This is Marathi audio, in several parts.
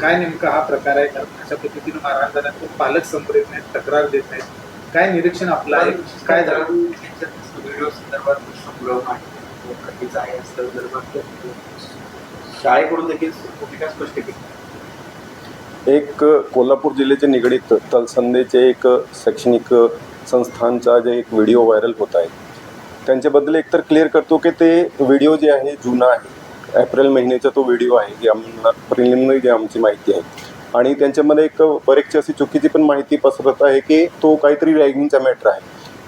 काय नेमका हा प्रकार आहे? कारण अशा पद्धतीनं मारहाण झाल्यानंतर पालक समोर येत नाहीत तक्रार देत नाहीत. काय निरीक्षण आपलं आहे? काय झालं? व्हिडिओ संदर्भात संभ्रम आहे. कधीचा आहे या संदर्भात शाळेकडून देखील भूमिका स्पष्ट केली. एक कोल्हापूर जिल्ह्याचे निगडीत तलसंदेचे एक शैक्षणिक संस्थांचा जे एक व्हिडिओ व्हायरल होत आहे. त्यांच्याबद्दल एकतर क्लिअर करतो की ते व्हिडिओ जे आहे जुना आहे. एप्रिल महिन्याचा तो व्हिडिओ आहे जी आम्हाला प्रिलिमिनरी जी आमची माहिती आहे. आणि त्यांच्यामध्ये एक बरेचशी अशी चुकीची पण माहिती पसरत आहे की तो काहीतरी रॅगिंगचा मॅटर आहे.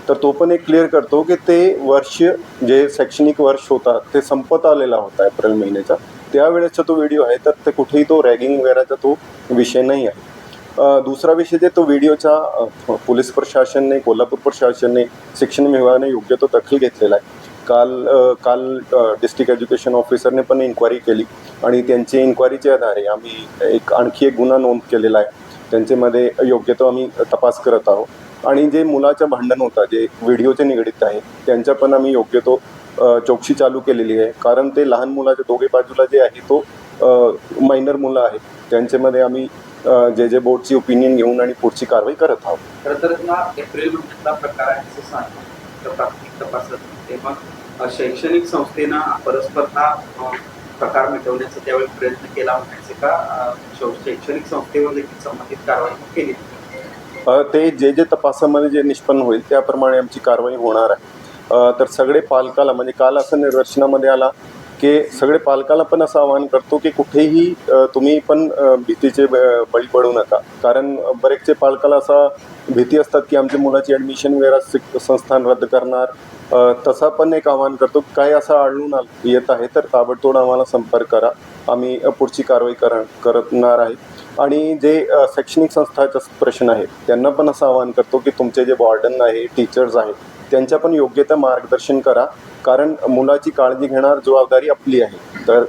तर तो पण एक क्लिअर करतो की ते वर्ष जे शैक्षणिक वर्ष होता ते संपत आलेला होता एप्रिल महिन्याचा. त्यावेळेसचा तो व्हिडिओ आहे तर ते कुठेही तो रॅगिंग वगैरेचा तो विषय नाही आहे. दुसरा विषय जे तो व्हिडिओचा पोलीस प्रशासनने कोल्हापूर प्रशासनने शिक्षण विभागाने योग्य तो दखल घेतलेला आहे. काल काल डिस्ट्रिक्ट एज्युकेशन ऑफिसरने पण इन्क्वायरी केली आणि त्यांची इन्क्वायरीच्या आधारे आम्ही एक आणखी एक गुन्हा नोंद केलेला आहे. त्यांच्यामध्ये योग्य तो आम्ही तपास करत आहोत. आणि जे मुलाचं भांडण होतं जे व्हिडिओचे निगडीत आहे त्यांच्या पण आम्ही योग्य तो चौकशी चालू केलेली आहे. कारण ते लहान मुलाच्या दोघे बाजूला जे आहे तो मायनर मुलं आहेत. त्यांच्यामध्ये आम्ही जे जे बोर्डची ओपिनियन घेऊन आणि पुढची कारवाई करत आहोत. खरं तर एप्रिल प्रकार आहे तेव्हा शैक्षणिक संस्थेनं परस्परता प्रकार मिटवण्याचा त्यावेळी प्रयत्न केला म्हणायचे का? शैक्षणिक संस्थेवर देखील संबंधित कारवाई केली. ते जे जे तपासामध्ये जे निष्पन्न होईल त्याप्रमाणे आमची कारवाई होणार आहे. तर सगळे पालकाला म्हणजे काल असं निदर्शनामध्ये आला की सगळे पालकाला पण असं आवाहन करतो की कुठेही तुम्ही पण भीतीचे ब- बळी पडू नका. कारण बरेचसे पालकाला असा भीती असतात की आमच्या मुलाची ॲडमिशन वगैरे संस्थान रद्द करणार. तसा पण एक आवाहन करतो काय असं आढळून येत आहे तर ताबडतोब आम्हाला संपर्क करा. आम्ही पुढची कारवाई कर करणार आहे. आणि जे शैक्षणिक संस्थाचा प्रश्न आहे त्यांना पण असं आवाहन करतो की तुमचे जे वॉर्डन आहे टीचर्स आहेत त्यांच्या पण योग्य ते मार्गदर्शन करा. कारण मुलाची काळजी घेणार जबाबदारी आपली आहे. तर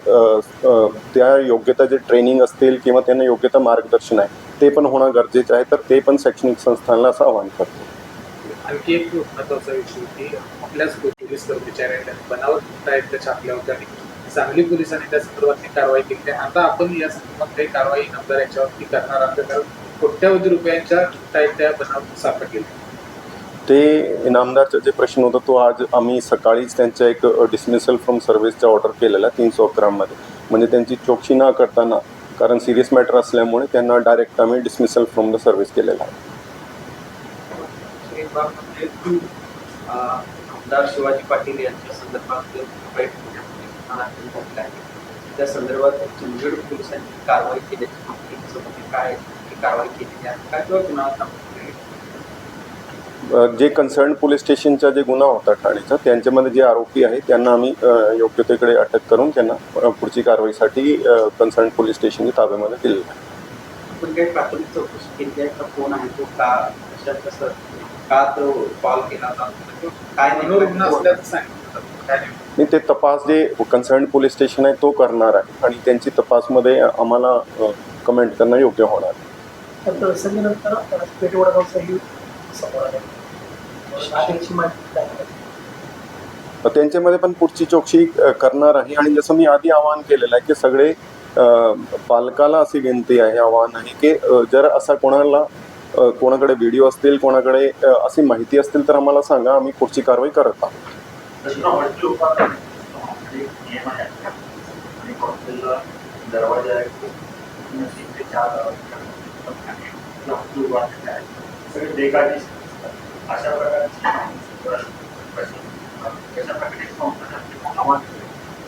त्या योग्यता जे ट्रेनिंग असतील किंवा त्यांना योग्यता मार्गदर्शन आहे ते पण होणं गरजेचं आहे. तर ते पण शैक्षणिक संस्थांना असं आवाहन करतो. आणखी एक महत्त्वाचा विषय की आपल्याच पोलीस कर्मचाऱ्यांना बनावट आहेत छापल्या होत्या आणि सांगली पोलिसांनी त्या संदर्भातली कारवाई केली. आहे आता आपण या संदर्भात काही कारवाई नंतर याच्यावरती करणार आहोत. कारण कोट्यावधी रुपयांच्या टाईप त्या बनावट सापडलेल्या ते इनामदारचा जे प्रश्न होता तो आज आम्ही सकाळीच त्यांच्या एक डिसमिसल फ्रॉम सर्व्हिसचा ऑर्डर केलेला तीनशे अकरामध्ये म्हणजे त्यांची चौकशी न करताना कारण सिरियस मॅटर असल्यामुळे त्यांना डायरेक्ट आम्ही डिसमिसल फ्रॉम द सर्व्हिस केलेला आहे. एक बाब म्हणजे आमदार शिवाजी पाटील यांच्या संदर्भात आहे. त्या संदर्भात चंदगड पोलिसांनी कारवाई केल्याची माहिती त्याच्यामध्ये काय कारवाई केलेली आहे काय किंवा कुणाला सांगितलं जे कन्सर्न पोलीस स्टेशनचा जे गुन्हा होता ठाणेचा त्यांच्यामध्ये जे आरोपी आहे त्यांना आम्ही योग्यतेकडे अटक करून त्यांना पुढची कारवाईसाठी कन्सर्न पोलीस स्टेशनच्या ताब्यामध्ये दिलेलं आहे. आपण काही प्राथमिक चौकशी केली आहे का? कोण आहे? तो का? कशा कसं? का तो कॉल केला काय मनोरुग्ण असल्याचं सांगितलं. काय? आणि ते तपास जे कन्सर्न पोलीस स्टेशन आहे तो करणार आहे. आणि त्यांची तपासमध्ये आम्हाला कमेंट करणं योग्य होणार. आहे. तर प्रसंगीनंतर पेठ वडगावचाही समोर आले. त्याची माहिती काय आहे? तर त्यांच्यामध्ये पण पुढची चौकशी अ, करणार आहे. आणि जसं मी आधी आवाहन केलेलं आहे की सगळे पालकाला अशी विनंती आहे आवाहन आहे की जर असा कोणाला कोणाकडे व्हिडिओ असतील कोणाकडे अशी माहिती असतील तर आम्हाला सांगा आम्ही पुढची कारवाई करत आहोत.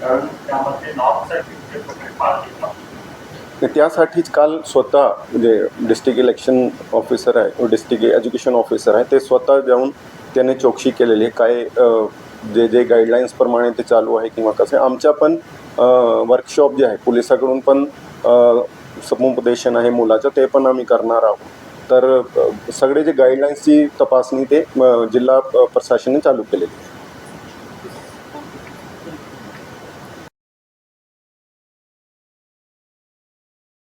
कारण त्यामध्ये त्यासाठीच काल स्वतः म्हणजे डिस्ट्रिक्ट इलेक्शन ऑफिसर आहे डिस्ट्रिक्ट एज्युकेशन ऑफिसर आहे ते स्वतः जाऊन त्याने चौकशी केलेली आहे. काय जे जे गाईडलाईन्सप्रमाणे ते चालू आहे किंवा कसं आहे. आमच्या पण वर्कशॉप जे आहे पोलिसाकडून पण समुपदेशन आहे मुलाचं ते पण आम्ही करणार आहोत. तर सगळे जे गाईडलाईन्सची तपासणी ते जिल्हा प्रशासनाने चालू केलेली आहे.